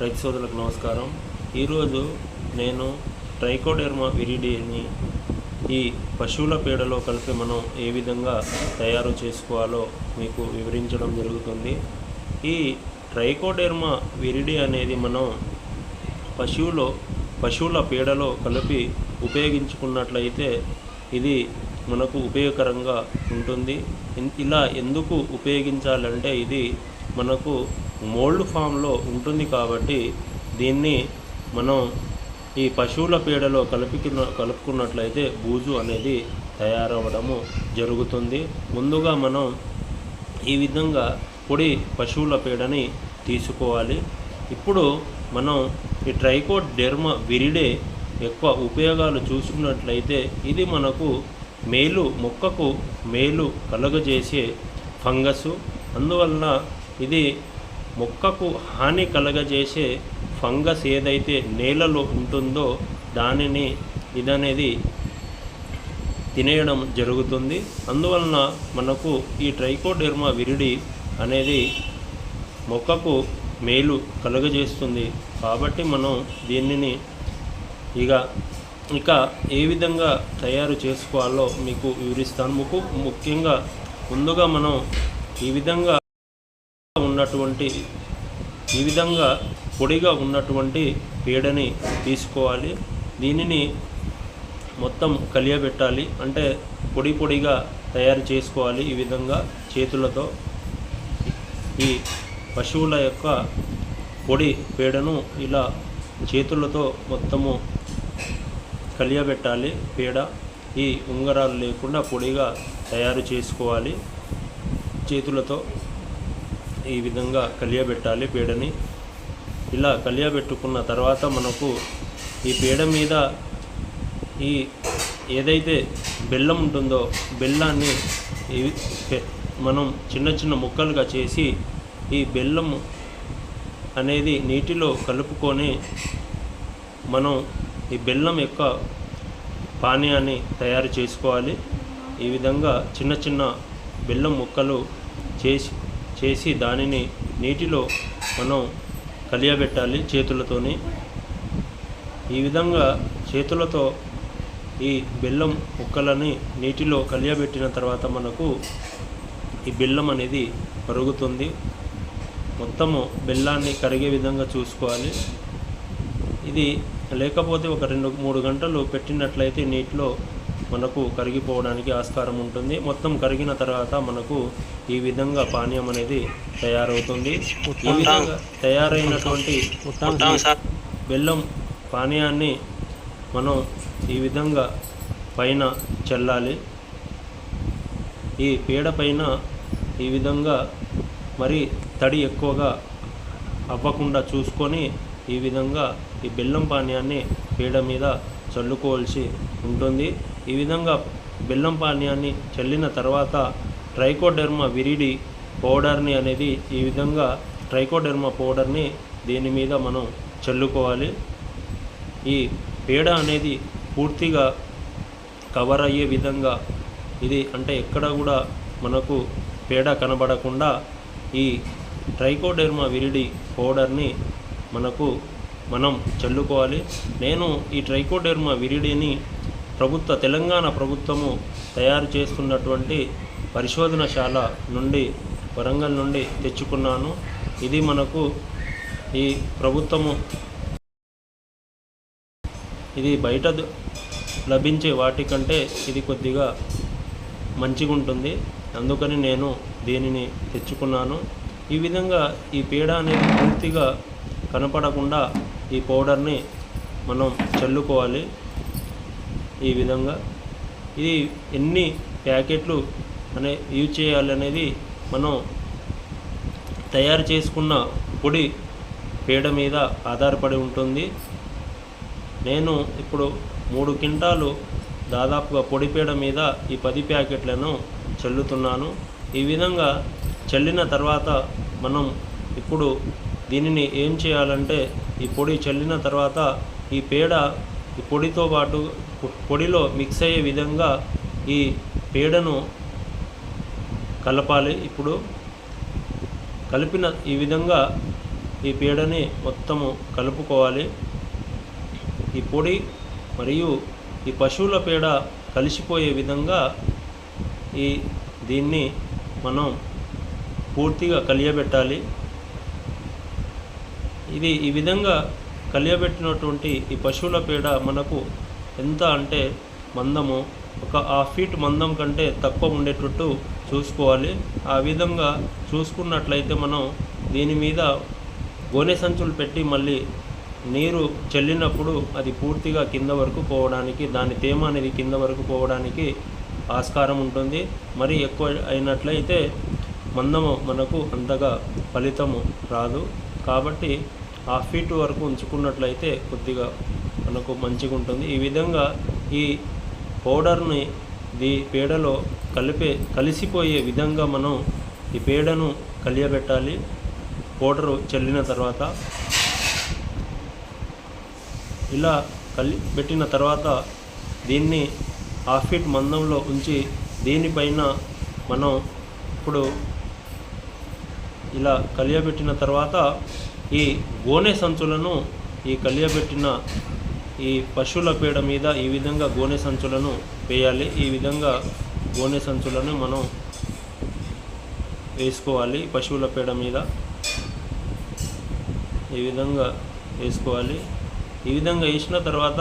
రైతు సోదరులకు నమస్కారం. ఈరోజు నేను ట్రైకోడెర్మా విరిడిని ఈ పశువుల పేడలో కలిపి మనం ఏ విధంగా తయారు చేసుకోవాలో మీకు వివరించడం జరుగుతుంది. ఈ ట్రైకోడెర్మా విరిడి అనేది మనం పశువులో పశువుల పేడలో కలిపి ఉపయోగించుకున్నట్లయితే ఇది మనకు ఉపయోగకరంగా ఉంటుంది. ఇలా ఎందుకు ఉపయోగించాలంటే ఇది మనకు మోల్డ్ ఫామ్లో ఉంటుంది కాబట్టి దీన్ని మనం ఈ పశువుల పేడలో కలుపుకున్న కలుపుకున్నట్లయితే బూజు అనేది తయారవ్వడము జరుగుతుంది. ముందుగా మనం ఈ విధంగా పొడి పశువుల పేడని తీసుకోవాలి. ఇప్పుడు మనం ఈ ట్రైకోట్ డెర్మ విరిడే ఎక్కువ ఉపయోగాలు చూసుకున్నట్లయితే ఇది మనకు మేలు మొక్కకు మేలు కలుగజేసే ఫంగస్. అందువలన ఇది మొక్కకు హాని కలగజేసే ఫంగస్ ఏదైతే నేలలో ఉంటుందో దానిని ఇదనేది తినేయడం జరుగుతుంది. అందువలన మనకు ఈ ట్రైకోడెర్మా విరిడి అనేది మొక్కకు మేలు కలుగజేస్తుంది. కాబట్టి మనం దీనిని ఇక ఇక ఏ విధంగా తయారు చేసుకోవాలో మీకు వివరిస్తాను. ముఖ్యంగా ముందుగా మనం ఈ విధంగా ఉన్నటువంటి ఈ విధంగా పొడిగా ఉన్నటువంటి పేడని తీసుకోవాలి. దీనిని మొత్తం కలియబెట్టాలి. అంటే పొడి పొడిగా తయారు చేసుకోవాలి ఈ విధంగా చేతులతో. ఈ పశువుల యొక్క పొడి పేడను ఇలా చేతులతో మొత్తము కలియబెట్టాలి. పేడ ఈ ఉంగరాలు లేకుండా పొడిగా తయారు చేసుకోవాలి. చేతులతో. ఈ విధంగా కలియబెట్టాలి పేడని. ఇలా కలియబెట్టుకున్న తర్వాత మనకు ఈ పేడ మీద ఈ ఏదైతే బెల్లం ఉంటుందో బెల్లాన్ని ఈ మనం చిన్న చిన్న ముక్కలుగా చేసి ఈ బెల్లం అనేది నీటిలో కలుపుకొని మనం ఈ బెల్లం యొక్క పానీయాన్ని తయారు చేసుకోవాలి. ఈ విధంగా చిన్న చిన్న బెల్లం ముక్కలు చేసి చేసి దానిని నీటిలో మనం కలియబెట్టాలి చేతులతోని. ఈ విధంగా చేతులతో ఈ బెల్లం ముక్కలని నీటిలో కలియబెట్టిన తర్వాత మనకు ఈ బెల్లం అనేది కరుగుతుంది మొత్తము బెల్లాన్ని కరిగే విధంగా చూసుకోవాలి. ఇది లేకపోతే ఒక రెండు మూడు గంటలు పెట్టినట్లయితే నీటిలో మనకు కరిగిపోవడానికి ఆస్కారం ఉంటుంది. మొత్తం కరిగిన తర్వాత మనకు ఈ విధంగా పానీయం అనేది తయారవుతుంది. ఈ విధంగా తయారైనటువంటి బెల్లం పానీయాన్ని మనం ఈ విధంగా పైన చల్లాలి. ఈ పీడ పైన ఈ విధంగా మరి తడి ఎక్కువగా అవ్వకుండా చూసుకొని ఈ విధంగా ఈ బెల్లం పానీయాన్ని పీడ మీద చల్లుకోవాల్సి ఉంటుంది. ఈ విధంగా బెల్లం పానీయాన్ని చల్లిన తర్వాత ట్రైకోడెర్మా విరిడి పౌడర్ని అనేది ఈ విధంగా ట్రైకోడెర్మా పౌడర్ని దీని మీద మనం చల్లుకోవాలి. ఈ పేడ అనేది పూర్తిగా కవర్ అయ్యే విధంగా ఇది అంటే ఎక్కడ కూడా మనకు పేడ కనబడకుండా ఈ ట్రైకోడెర్మా విరిడి పౌడర్ని మనకు మనం చల్లుకోవాలి. నేను ఈ ట్రైకోడెర్మా విరిడిని ప్రభుత్వ తెలంగాణ ప్రభుత్వము తయారు చేస్తున్నటువంటి పరిశోధనశాల నుండి వరంగల్ నుండి తెచ్చుకున్నాను. ఇది మనకు ఈ ప్రభుత్వము ఇది బయట లభించే వాటికంటే ఇది కొద్దిగా మంచిగా ఉంటుంది అందుకని నేను దీనిని తెచ్చుకున్నాను. ఈ విధంగా ఈ పేడ అనేది పూర్తిగా కనపడకుండా ఈ పౌడర్ని మనం చల్లుకోవాలి. ఈ విధంగా. ఇది ఎన్ని ప్యాకెట్లు అనే యూజ్ చేయాలనేది మనం తయారు చేసుకున్న పొడి పేడ మీద ఆధారపడి ఉంటుంది. నేను ఇప్పుడు మూడు క్వింటాలు దాదాపుగా పొడి పేడ మీద ఈ పది ప్యాకెట్లను చల్లుతున్నాను. ఈ విధంగా చల్లిన తర్వాత మనం ఇప్పుడు దీనిని ఏం చేయాలంటే ఈ పొడి చల్లిన తర్వాత ఈ పేడ ఈ పొడితో పాటు పొడిలో మిక్స్ అయ్యే విధంగా ఈ పేడను కలపాలి. ఇప్పుడు కలిపిన ఈ విధంగా ఈ పేడని మొత్తము కలుపుకోవాలి. ఈ పొడి మరియు ఈ పశువుల పేడ కలిసిపోయే విధంగా ఈ దీన్ని మనం పూర్తిగా కలియబెట్టాలి. ఇది ఈ విధంగా కలియబెట్టినటువంటి ఈ పశువుల పేడ మనకు ఎంత అంటే మందము ఒక హాఫ్ ఫీట్ మందం కంటే తక్కువ ఉండేటట్టు చూసుకోవాలి. ఆ విధంగా చూసుకున్నట్లయితే మనం దీని మీద గోనె సంచులు పెట్టి మళ్ళీ నీరు చల్లినప్పుడు అది పూర్తిగా కింద వరకు పోవడానికి దాని తేమ అనేది కింద వరకు పోవడానికి ఆస్కారం ఉంటుంది. మరి ఎక్కువ అయినట్లయితే మందము మనకు అంతగా ఫలితము రాదు. కాబట్టి హాఫ్ ఫీట్ వరకు ఉంచుకున్నట్లయితే కొద్దిగా మనకు మంచిగా ఉంటుంది. ఈ విధంగా ఈ పౌడర్ని దీ పేడలో కలిపే కలిసిపోయే విధంగా మనం ఈ పేడను కలియబెట్టాలి. పౌడరు చల్లిన తర్వాత ఇలా కలి పెట్టిన తర్వాత దీన్ని హాఫ్ ఫీట్ మందంలో ఉంచి దీనిపైన మనం ఇప్పుడు ఇలా కలియబెట్టిన తర్వాత ఈ గోనె సంచులను ఈ కలియబెట్టిన ఈ పశువుల పేడ మీద ఈ విధంగా గోనె సంచులను వేయాలి. ఈ విధంగా గోనె సంచులను మనం వేసుకోవాలి. పశువుల పేడ మీద ఈ విధంగా వేసుకోవాలి. ఈ విధంగా వేసిన తర్వాత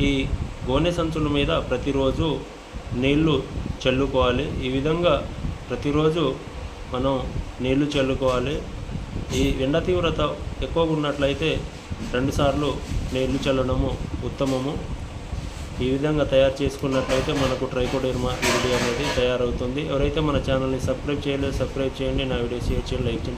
ఈ గోనె సంచుల మీద ప్రతిరోజు నీళ్ళు చల్లుకోవాలి. ఈ విధంగా ప్రతిరోజు మనం నీళ్ళు చల్లుకోవాలి. ఈ ఎండ తీవ్రత ఎక్కువగా ఉన్నట్లయితే రెండుసార్లు నీళ్ళు చల్లడము ఉత్తమము. ఈ విధంగా తయారు చేసుకున్నట్లయితే మనకు ట్రైకోడెర్మా వీడియో అనేది తయారవుతుంది. ఎవరైతే మన ఛానల్ని సబ్స్క్రైబ్ చేయలేదు సబ్స్క్రైబ్ చేయండి. నా వీడియో షేర్ చేయండి లైక్ చేయండి.